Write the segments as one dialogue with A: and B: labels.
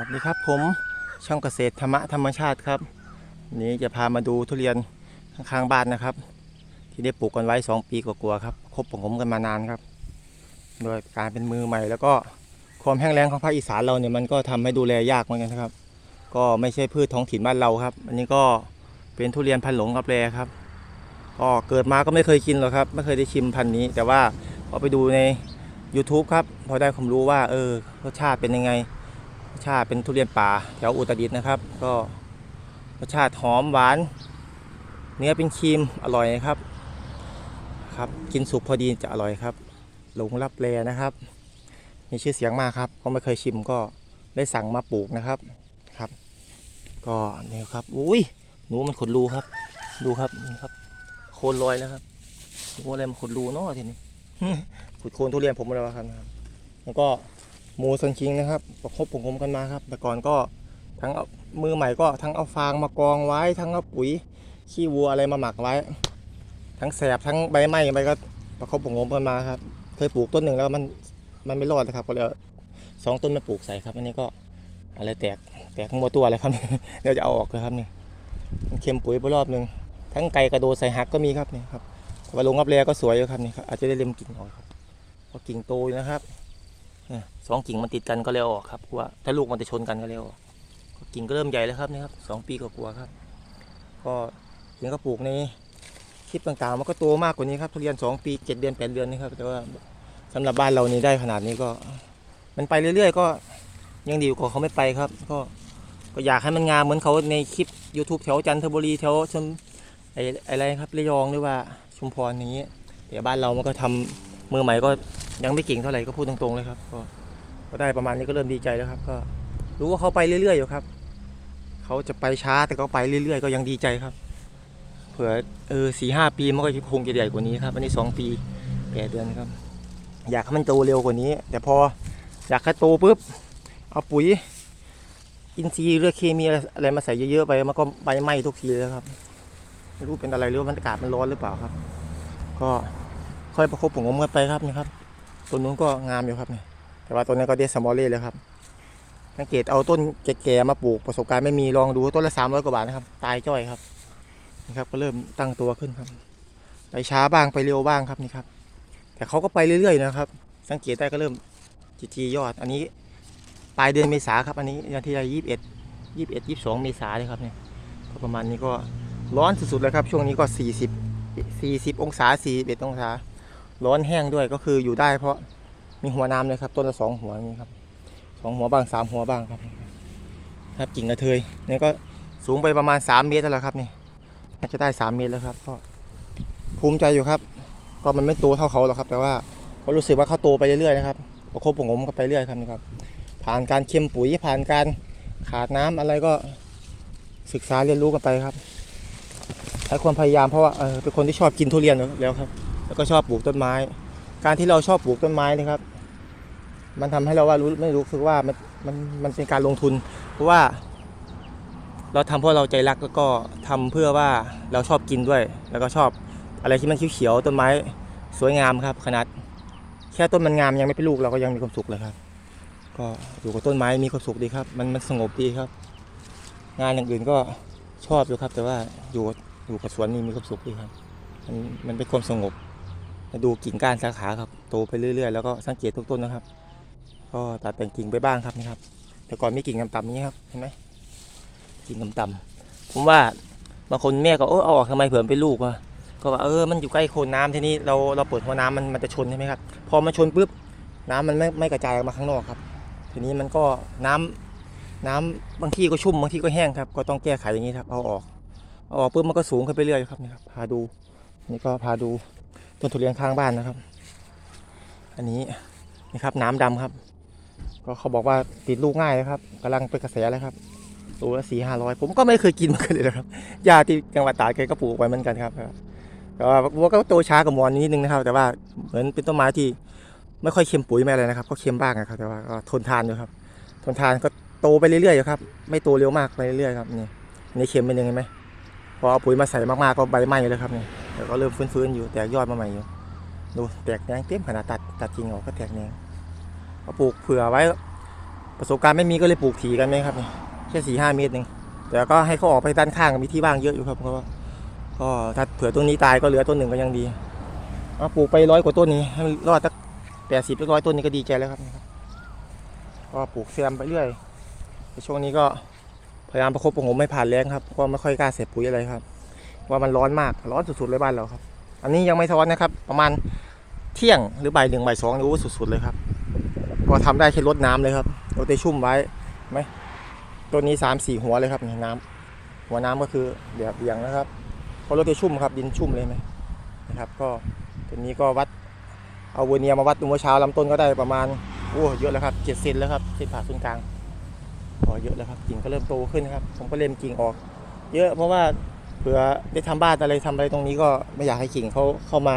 A: วัสดีครับผมช่องเกษตรธรรมะธรรมชาติครับ นี้จะพามาดูทุเรียนข้างๆบ้านนะครับ ที่ได้ปลูกกันไว้ 2 ปีกว่าๆครับคบผมกันมานานครับ โดยการเป็นมือใหม่ แล้วก็ความแห้งแล้งของภาคอีสานเราเนี่ยมันก็ทำให้ดูแลยากเหมือนกันครับ ก็ไม่ใช่พืชท้องถิ่นบ้านเราครับ อันนี้ก็เป็นทุเรียนพันหลงกับแรครับก็เกิดมาก็ไม่เคยกินหรอกครับ ไม่เคยได้ชิมพันธุ์นี้ แต่ว่าพอไปดูใน YouTube ครับ พอได้ความรู้ว่าเออรสชาติเป็นยังไง สชาติเป็นทุเรียนป่าแถวอุตรดิตถ์นะครับ ก็รสชาติหอมหวาน เนื้อเป็นครีมอร่อยครับครับ กินสุกพอดีจะอร่อยครับ หลงรับแลนะครับ มีชื่อเสียงมากครับ ก็ไม่เคยชิมก็ได้สั่งมาปลูกนะครับครับ ก็นี่ครับอุ้ยหนูมันขนรูครับ ดูครับนี่ครับ โคนลอยแล้วครับหนูอะไรมันขนรูเนาะทีนี้ขุดโคนทุเรียนผมมาแล้วะครับแล้วก็ หมูสันคิงนะครับประคบผมผมกันมาครับ แต่ก่อนก็ทั้งเอามือใหม่ก็ทั้งเอาฟางมากองไว้ ทั้งเอาปุ๋ยขี้วัวอะไรมาหมักไว้ ทั้งแสบทั้งใบไม้ไปก็ประคบผมผมกันมาครับ เคยปลูกต้นหนึ่งแล้วมันมันไม่รอดนะครับ ก็เลยสองต้นมาปลูกใส่ครับ อันนี้ก็อะไรแตกแตกทั้งหมดตัวเลยครับเดี๋ยวจะเอาออกเลยครับนี่มันเค็มปุ๋ยไปรอบหนึ่งทั้งไก่กระโดดใส่หักก็มีครับนี่ครับว่าลงรับแรก็สวยอยู่ครับนี่ครับอาจจะได้เล็มกิ่งออกครับพราะกิ่งโตนะครับ สองกิ่งมันติดกันก็เลยออกครับว่าถ้าลูกมันจะชนกันก็เลยออกกิ่งก็เริ่มใหญ่แล้วครับนี่ครับสองปีกว่าครับ ก็กิ่งก็ปลูกในคลิปต่างๆมันก็โตมากกว่านี้ครับทุเรียนสองปีเจ็ดเดือนแปดเดือนนี่ครับแต่ว่าสำหรับบ้านเรานี่ได้ขนาดนี้ก็ มันไปเรื่อยๆ ก็ยังดีกว่าเขาไม่ไปครับ ก็ก็อยากให้มันงามเหมือนเขาในคลิป YouTube แถวจันทบุรีแถวชมไอ้อะไรครับระยองหรือว่าชุมพรอย่างนี้แต่บ้านเรามันก็ทำมือใหม่ก็ ยังไม่เก่งเท่าไหร่ก็พูดตรงๆเลยครับก็ก็ได้ประมาณนี้ก็เริ่มดีใจแล้วครับ ก็รู้ว่าเขาไปเรื่อยๆอยู่ครับ เขาจะไปช้าแต่ก็ไปเรื่อยๆ ก็ยังดีใจครับ เผื่อเออสี่ห้าปีมันก็คงจะใหญ่กว่านี้ครับอันนี้สองปีแปดเดือนครับ อยากให้มันโตเร็วกว่านี้ แต่พออยากให้โตปุ๊บเอาปุ๋ย อินทรีย์หรือเคมีอะไรมาใส่เยอะๆไปมันก็ใบไหม้ทุกทีเลยครับไม่รู้เป็นอะไรหรือว่ามันอากาศมันร้อนหรือเปล่าครับ ก็ค่อยประคบผมงมกันไปครับนี่ครับ ต้นนู้นก็งามอยู่ครับเนี่ยแต่ว่าต้นนี้ก็เดสมอลเล่เลยครับสังเกตเอาต้นแก่ๆมาปลูกประสบการณ์ไม่มีลองดูต้นละสามร้อยกว่าบาทนะครับ ตายจ้อยครับนี่ครับ ก็เริ่มตั้งตัวขึ้นครับ ไปช้าบ้างไปเร็วบ้างครับนี่ครับ แต่เขาก็ไปเรื่อยๆนะครับ สังเกตได้ก็เริ่มจีจียอด อันนี้ปลายเดือนเมษาครับ อันนี้วันที่ยี่สิบเอ็ดยี่สิบเอ็ดยี่สิบสองเมษาเลยครับเนี่ยก็ประมาณนี้ก็ร้อนสุดๆเลยครับ ช่วงนี้ก็สี่สิบสี่สิบองศาสี่เอ็ดองศา ร้อนแห้งด้วยก็คืออยู่ได้เพราะมีหัวน้ำเลยครับ ต้นละสองหัวนี่ครับสองหัวบ้างสามหัวบ้างครับ ครับกิ่งกระเทยนี่ก็สูงไปประมาณสามเมตรแล้วครับนี่น่าจะได้สามเมตรแล้วครับก็ภูมิใจอยู่ครับ ก็มันไม่โตเท่าเขาหรอกครับ แต่ว่าก็รู้สึกว่าเขาโตไปเรื่อยๆนะครับประคบประงมกันไปเรื่อยครับนี่ครับ ผ่านการเค็มปุ๋ยผ่านการขาดน้ำอะไรก็ศึกษาเรียนรู้กันไปครับใช้ความพยายามเพราะว่าเออเป็นคนที่ชอบกินทุเรียนแล้วครับ แล้วก็ชอบปลูกต้นไม้ การที่เราชอบปลูกต้นไม้นะครับ มันทำให้เราว่ารู้ไม่รู้สึกว่ามันมันมันเป็นการลงทุน เพราะว่า เราทำเพราะเราใจรักแล้วก็ทำเพื่อว่าเราชอบกินด้วย แล้วก็ชอบอะไรที่มันเขียวๆต้นไม้สวยงามครับ ขนาดแค่ต้นมันงามยังไม่เป็นลูกเราก็ยังมีความสุขเลยครับ ก็อยู่กับต้นไม้มีความสุขดีครับ มันมันสงบดีครับ งานอย่างอื่นก็ชอบอยู่ครับ แต่ว่าอยู่อยู่กับสวนนี่มีความสุขดีครับ มันมันเป็นความสงบ มาดูกิ่งก้านสาขาครับ โตไปเรื่อยๆ แล้วก็สังเกตทุกต้นนะครับ ก็ตัดแต่งกิ่งไปบ้างครับนี่ครับ แต่ก่อนมีกิ่งต่ำๆนี้ครับเห็นไหมกิ่งต่ำๆผมว่าบางคนแม่ก็เออเอาออกทำไมเผื่อมันเป็นลูกวะก็ว่าเออมันอยู่ใกล้โคนน้ำทีนี้เราเราเปิดหัวน้ำมันมันจะชนใช่ไหมครับ พอมันชนปุ๊บน้ำมันไม่ไม่กระจายออกมาข้างนอกครับ ทีนี้มันก็น้ำน้ำบางที่ก็ชุ่มบางที่ก็แห้งครับ ก็ต้องแก้ไขอย่างนี้ครับเอาออกเอาออกปุ๊บมันก็สูงขึ้นไปเรื่อยครับนี่ครับพาดูนี่ก็พาดู ต้นทุเรียนข้างบ้านนะครับ อันนี้นี่ครับน้ำดำครับ ก็เขาบอกว่าติดลูกง่ายนะครับกำลังเป็นกระแสแล้วครับตัวละสี่ห้าร้อยผมก็ไม่เคยกินมือนกันเลยนะครับยาที่จังหวัดตากแกก็ปลูกไว้เหมือนกันครับแต่ว่าวัวก็โตช้ากว่ามอนนิดนึงนะครับ แต่ว่าเหมือนเป็นต้นไม้ที่ไม่ค่อยเค็มปุ๋ยไม่อะไรนะครับ ก็เค็มบ้างนะครับแต่ว่าทนทานอยู่ครับ ทนทานก็โตไปเรื่อยๆอยู่ครับ ไม่โตเร็วมากไปเรื่อยๆครับนี่อันนี้เค็มเป็นยังไงไหมพอเอาปุ๋ยมาใส่มากๆก็ใบไหม้เลยครับนี่ แต่ก็เริ่มฟื้นๆอยู่แตกยอดมาใหม่อยู่ดูแตกแดงเต็มขนาดตัดตัดจริงออกก็แตกแดงเอาปลูกเผื่อไว้ ประสบการณ์ไม่มีก็เลยปลูกถีกันไหมครับเนี่ยแค่สี่ห้าเมตรเองแต่ก็ให้เขาออกไปด้านข้างมีที่ว่างเยอะอยู่ครับก็ก็ถ้าเผื่อต้นนี้ตายก็เหลือต้นหนึ่งก็ยังดีเอาปลูกไปร้อยกว่าต้นนี้ให้มันรอดสักแปดสิบร้อยต้นนี้ก็ดีใจแล้วครับก็ปลูกแซมไปเรื่อยในช่วงนี้ก็พยายามประคบประงมไม่ผ่านแรงครับ ก็ไม่ค่อยกล้าเสพปุ๋ยอะไรครับ ว่ามันร้อนมากร้อนสุดๆเลยบ้านเราครับ อันนี้ยังไม่ร้อนนะครับ ประมาณเที่ยงหรือบ่ายหนึ่งบ่ายสองนี่โอ้สุดๆเลยครับ ก็ทำได้แค่ลดน้ำเลยครับลดได้ชุ่มไว้ไหมตัวนี้สามสี่หัวเลยครับนี่น้ำหัวน้ำก็คือเดี๋ยวเบี่ยงนะครับเพราะลดได้ชุ่มครับดินชุ่มเลยไหมนะครับ ก็ตัวนี้ก็วัดเอาเวอร์เนียมาวัดดูเมื่อเช้าลำต้นก็ได้ประมาณโอ้เยอะแล้วครับเจ็ดเซนแล้วครับเส้นผ่าศูนย์กลางก็เยอะแล้วครับกิ่งก็เริ่มโตขึ้นครับผมก็เล็มกิ่งออก เยอะเพราะว่า ผื่อได้ทำบ้านอะไรทำอะไรตรงนี้ก็ไม่อยากให้กิ่งเขาเข้ามา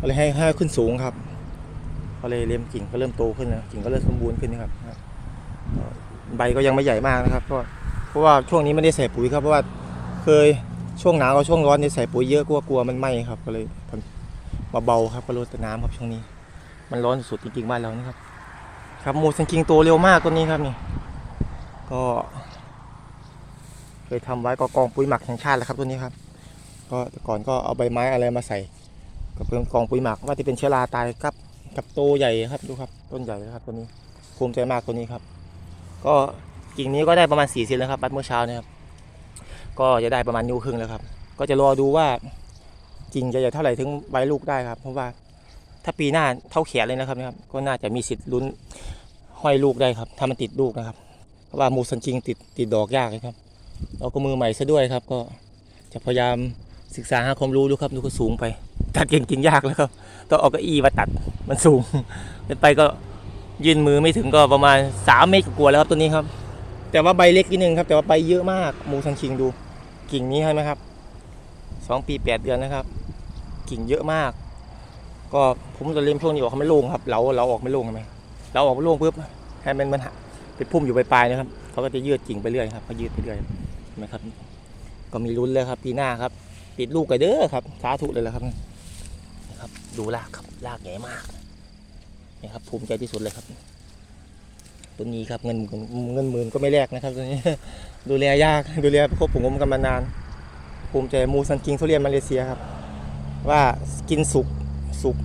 A: อะไรให้ให้ขึ้นสูงครับก็เลยเล็มกิ่งก็เริ่มโตขึ้นนะกิ่งก็เริ่มสมบูรณ์ขึ้นนะครับใบก็ยังไม่ใหญ่มากนะครับก็เพราะว่าช่วงนี้ไม่ได้ใส่ปุ๋ยครับเพราะว่าเคยช่วงหนาวกับช่วงร้อนเนี่ยใส่ปุ๋ยเยอะกลัวกลัวมันไหม้ครับ ก็เลยทำมาเบาครับก็ลดแต่น้ำครับช่วงนี้ มันร้อนสุดจริงๆบ้านเรานะครับครับหมูสันคิงโตเร็วมากตัวนี้ครับนี่ก็ เคยทำไว้ก็กองปุ๋ยหมักแห่งชาติแหละครับตัวนี้ครับ ก็แต่ก่อนก็เอาใบไม้อะไรมาใส่ก็เป็นกองปุ๋ยหมักว่าจะเป็นเชื้อราตายครับ กับโตใหญ่ครับดูครับ ต้นใหญ่นะครับตัวนี้ภูมิใจมากตัวนี้ครับ ก็กิ่งนี้ก็ได้ประมาณ4เซนแล้วครับปัดเมื่อเช้านะครับ ก็จะได้ประมาณนิ้วครึ่งแล้วครับ ก็จะรอดูว่ากิ่งจะใหญ่เท่าไหร่ถึงใบลูกได้ครับ เพราะว่าถ้าปีหน้าเท่าแขนเลยนะครับนะครับ ก็น่าจะมีสิทธิ์ลุ้นห้อยลูกได้ครับ ถ้ามันติดลูกนะครับ เพราะว่ามูสันจริงติดติดดอกยากเลยครับ เราก็มือใหม่ซะด้วยครับ ก็จะพยายามศึกษาหาความรู้ดูครับดูก็สูงไปตัดกิ่งกิ่งยากแล้วครับต้องเอาเก้าอี้มาตัดมันสูงเป็นไปก็ยื่นมือไม่ถึงก็ประมาณ3เมตรกว่าแล้วครับตัวนี้ครับ แต่ว่าใบเล็กนิดนึงครับ แต่ว่าใบเยอะมากมูซันคิงดูกิ่งนี้ใช่ไหมครับสองปีแปดเดือนนะครับ กิ่งเยอะมาก ก็ผมจะเล่มช่วงนี้ออกไม่ลงครับเราเราออกไม่ลงใช่ไหมเราออกไม่ลงปุ๊บให้มันมันหักไปพุ่มอยู่ปลายๆนะครับเขาก็จะยืดกิ่งไปเรื่อยครับเขายืดไปเรื่อย นไหมครับ ก็มีลุ้นเลยครับปีหน้าครับ ปิดลูกกันเด้อครับสาธุเลยและครับนะครับ ดูรากครับรากใหญ่มากนี่ครับภูมิใจที่สุดเลยครับ ตัวนี้ครับเงินเงินหมื่นก็ไม่แลกนะครับตัวนี้ดูแลยากดูแลประคบผมกันมานาน ภูมิใจมูซันกิงทุเรียนมาเลเซียครับ ว่ากินสุกสุก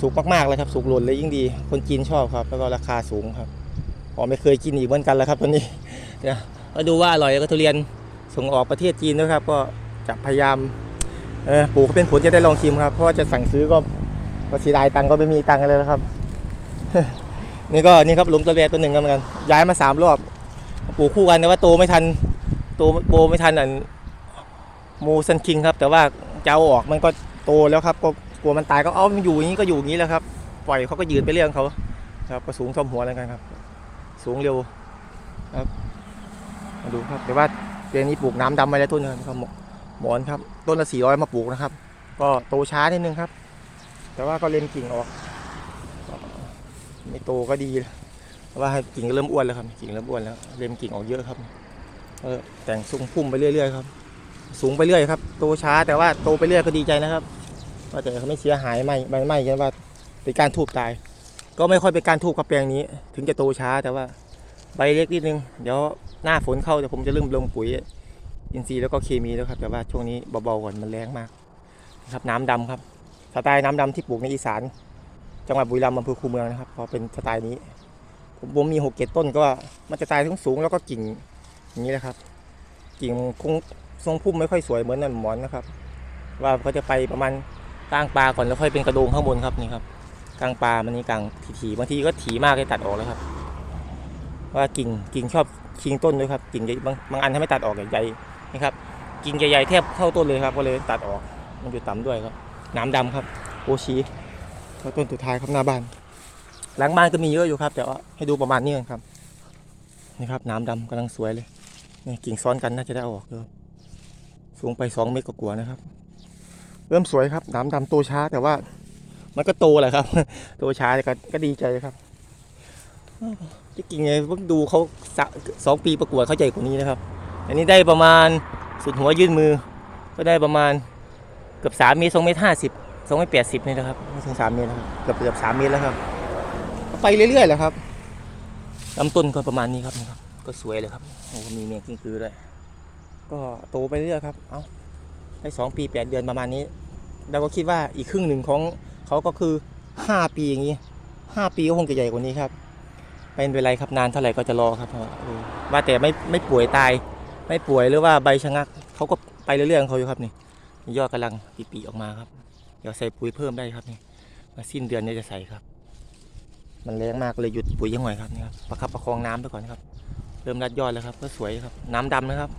A: สุกมากๆเลยครับ สุกหล่นเลยยิ่งดี คนจีนชอบครับ แล้วก็ราคาสูงครับผมไม่เคยกินอีกเหมือนกันแล้วครับตัวนี้เนี่ย ก็ดูว่าอร่อยแล้วก็ทุเรียนส่งออกประเทศจีนด้วยครับ ก็จะพยายามเออปลูกเป็นผลจะได้ลองชิมครับ เพราะว่าจะสั่งซื้อก็ก็เสียดายตังก็ไม่มีตังค์กันเลยนะครับ นี่ก็นี่ครับหลุมตะเบียตัวหนึ่งกันเหมือนกัน ย้ายมาสามรอบปลูกคู่กันแต่ว่าโตไม่ทันโตโตไม่ทันอันมูซันคิงครับ แต่ว่าจะเอาออกมันก็โตแล้วครับ ก็กลัวมันตายก็เอามันอยู่อย่างนี้ก็อยู่อย่างนี้แล้วครับ ปล่อยเขาก็ยืนไปเรื่องเขาครับก็สูงท่วมหัวแล้วกันครับ สูงเร็วครับ มาดูครับแต่ว่าเดือนนี้ปลูกน้ำดำไปแล้วต้นนึงครับหมอนครับ ต้นละสี่ร้อยมาปลูกนะครับ ก็โตช้านิดนึงครับ แต่ว่าก็เล็มกิ่งออกไม่โตก็ดีเพราะว่ากิ่งเริ่มอ้วนแล้วครับกิ่งเริ่มอ้วนแล้วเล็มกิ่งออกเยอะครับแต่งสูงพุ่มไปเรื่อยๆครับ สูงไปเรื่อยครับโตช้าแต่ว่าโตไปเรื่อยก็ดีใจนะครับว่าแต่เขาไม่เสียหายไม่ไม่ไม่กันว่าเป็นการทูบตาย ก็ไม่ค่อยเป็นการทูบกับแปลงนี้ ถึงจะโตช้าแต่ว่า ใบเล็กนิดนึง เดี๋ยวหน้าฝนเข้าเดี๋ยวผมจะเริ่มลงปุ๋ยอินทรีย์แล้วก็เคมีแล้วครับ แต่ว่าช่วงนี้เบาๆก่อนมันแรงมากนะครับน้ำดำครับ สไตล์น้ำดำที่ปลูกในอีสาน จังหวัดบุรีรัมย์อำเภอคูเมืองนะครับ พอเป็นสไตล์นี้ ผมผมมีหกเกตต้นก็มันจะตายทั้งสูงแล้วก็กิ่งอย่างนี้แหละครับ กิ่งคงทรงพุ่มไม่ค่อยสวยเหมือนนั่นหมอนนะครับ ว่าเขาจะไปประมาณกลางปลาก่อนแล้วค่อยเป็นกระโดงข้างบนครับนี่ครับกลางปลามันนี่กลางถี่ๆบางทีก็ถี่มากเลยตัดออกแล้วครับ ว่ากิ่งกิ่งชอบชิงต้นด้วยครับกิ่งใหญ่บางบางอันถ้าไม่ตัดออกใหญ่ๆนี่ครับกิ่งใหญ่ๆแทบเท่าต้นเลยครับก็เลยตัดออกมันอยู่ต่ำด้วยครับน้ำดำครับโอชีต้นสุดท้ายครับหน้าบ้าน หลังบ้านก็มีเยอะอยู่ครับ แต่ว่าให้ดูประมาณนี้กันครับนี่ครับน้ำดำกำลังสวยเลยนี่กิ่งซ้อนกันน่าจะได้ออกเลยสูงไปสองเมตรกว่านะครับ เริ่มสวยครับน้ำดำโตช้าแต่ว่ามันก็โตแหละครับ โตช้าแต่ก็ดีใจครับ จริงไงเพิ่งดูเขาสสองปีประกวดเขาใหญ่กว่านี้นะครับ อันนี้ได้ประมาณสุดหัวยื่นมือ ก็ได้ประมาณเกือบสามเมตรสองเมตรห้าสิบสองเมตรแปดสิบนี่นะครับไม่ถึงสามเมตรครับเกือบเกือบสามเมตรแล้วครับ ไปเรื่อยๆแหละครับลำต้นก็ประมาณนี้ครับนะครับ ก็สวยเลยครับโอ้มีเมียงกิ้งกือด้วยก็โตไปเรื่อยครับ เอาได้สองปีแปดเดือนประมาณนี้เราก็คิดว่าอีกครึ่งหนึ่งของเขาก็คือห้าปีอย่างนี้ห้าปีก็คงจะใหญ่กว่านี้ครับ ไม่เป็นไรครับนานเท่าไหร่ก็จะรอครับว่าแต่ไม่ไม่ป่วยตาย ไม่ป่วยหรือว่าใบชะงักเขาก็ไปเรื่อยๆของเขาอยู่ครับนี่ยอดกำลังปีๆออกมาครับเดี๋ยวใส่ปุ๋ยเพิ่มได้ครับนี่มาสิ้นเดือนนี้จะใส่ครับ มันแรงมากเลยหยุดปุ๋ยยังไงครับนี่ครับประคับประคองน้ำไปก่อนครับ เริ่มรัดยอดแล้วครับ ก็สวยครับ น้ำดำนะครับ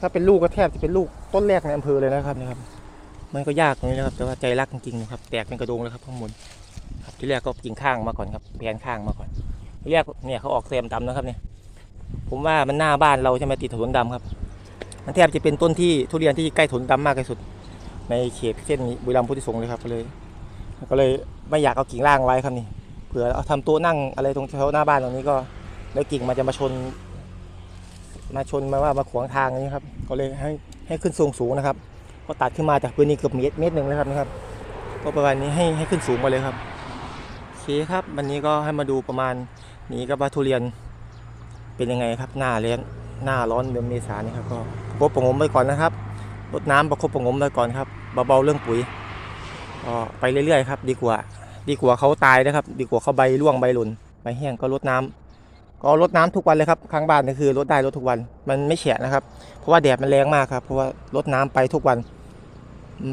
A: ถ้าเป็นลูกก็แทบจะเป็นลูกต้นแรกในอำเภอเลยนะครับนี่ครับ มันก็ยากตรงนี้นะครับ แต่ว่าใจรักจริงๆนะครับ แตกเป็นกระโดงแล้วครับข้างบน ที่แรกก็กิ่งข้างมาก่อนครับแผนข้างมาก่อนที่แรกเนี่ยเขาออกแซมดำนะครับเนี่ยผมว่ามันหน้าบ้านเราใช่ไหมติดถนนดำครับมันแทบจะเป็นต้นที่ทุเรียนที่ใกล้ถนนดำมากที่สุด ในเขตเส้นบุรีรัมย์พุทธิสงฆ์เลยครับก็เลย ก็เลยไม่อยากเอากิ่งล่างไว้ครับนี่เผื่อเอาทำต๊ะนั่งอะไรตรงแถวหน้าบ้านตรงนี้ก็แล้วกิ่งมันจะมาชน มาชนมาว่ามาขวางทางอย่างนี้ครับ ก็เลยให้ให้ขึ้นสูงสูงนะครับ ก็ตัดขึ้นมาจากพื้นนี้เกือบเมตรเมตรหนึ่งนะครับนะครับ ก็ประมาณนี้ให้ให้ขึ้นสูงมาเลยครับ เคครับวันนี้ก็ให้มาดูประมาณนี้กับว่าทุเรียนเป็นยังไงครับ หน้าแล้งหน้าร้อนเดือนเมษานนี่ครับก็ประคบประงมไปก่อนนะครับรดน้ำประคบประงมไปก่อนครับเบาๆเรื่องปุ๋ยก็ไปเรื่อยๆครับ ดีกว่า ดีกว่าเขาตายนะครับ ดีกว่าเขาใบร่วงใบหล่นใบแห้งก็รดน้ำก็รดน้ำทุกวันเลยครับข้างบ้านก็คือรดได้รดทุกวัน มันไม่แฉะนะครับ เพราะว่าแดดมันแรงมากครับเพราะว่ารดน้ำไปทุกวัน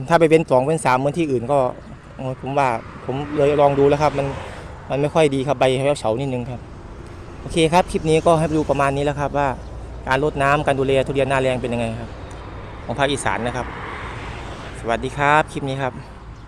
A: ถ้าไปเป็นสองเป็นสามเหมือนที่อื่นก็ โอ้ผมว่าผมเลยลองดูแล้วครับ มันมันไม่ค่อยดีครับใบเขาเฉานิดนึงครับ โอเคครับคลิปนี้ก็ให้ดูประมาณนี้แล้วครับว่าการลดน้ำการดูแลทุเรียนหน้าแรงเป็นยังไงครับ ของภาคอีสานนะครับ สวัสดีครับคลิปนี้ครับ